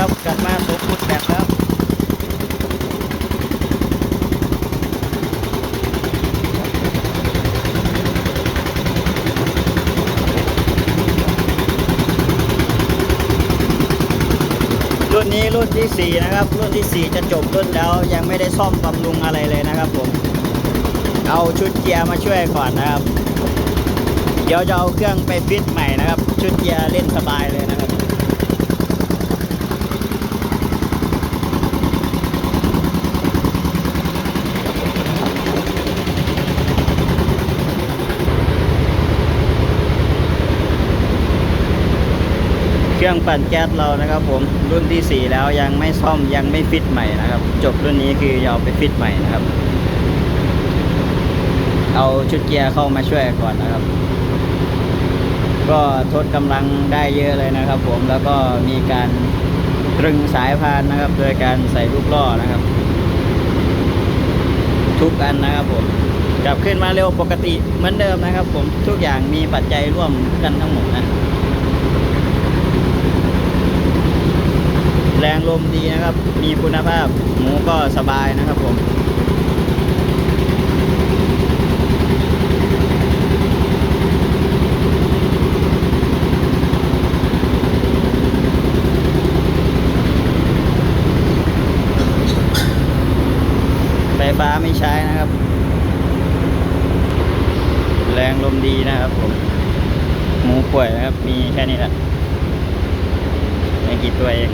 แล้วจัดมาสมบูรณ์แบบแล้วรุ่นนี้รุ่นที่ 4 นะครับ รุ่นที่ 4 จะจบรุ่นแล้วยังไม่ได้ซ่อมบำรุงอะไรเลยนะครับผม เอาชุดเกียร์มาช่วยก่อนนะครับ เดี๋ยวจะเอาเครื่องไปฟิตใหม่นะครับ ชุดเกียร์เล่นสบายเลยนะครับ เครื่องปั่นแก๊สเรานะครับผมรุ่นที่ 4 แล้วยังไม่ซ่อมยังไม่ฟิตใหม่นะครับ จบรุ่นนี้คือจะเอาไปฟิตใหม่นะครับ เอาชุดเกียร์เข้ามาช่วยก่อนนะครับ ก็ทดกำลังได้เยอะเลยนะครับ ผมแล้วก็มีการตรึงสายพานนะครับ โดยการใส่ลูกล่อนะครับ ทุกอันนะครับผมกลับขึ้นมาเร็วปกติเหมือนเดิมนะครับ ผมทุกอย่างมีปัจจัยร่วมกันทั้งหมดนะ รงลมดีนะครับ มีคุณภาพหมูก็สบายนะครับผมไฟฟ้าไม่ใช้นะครับ แรงลมดีนะครับผมหมูป่วยนะครับ มีแค่นี้แหละไม่กี่ตัวเอง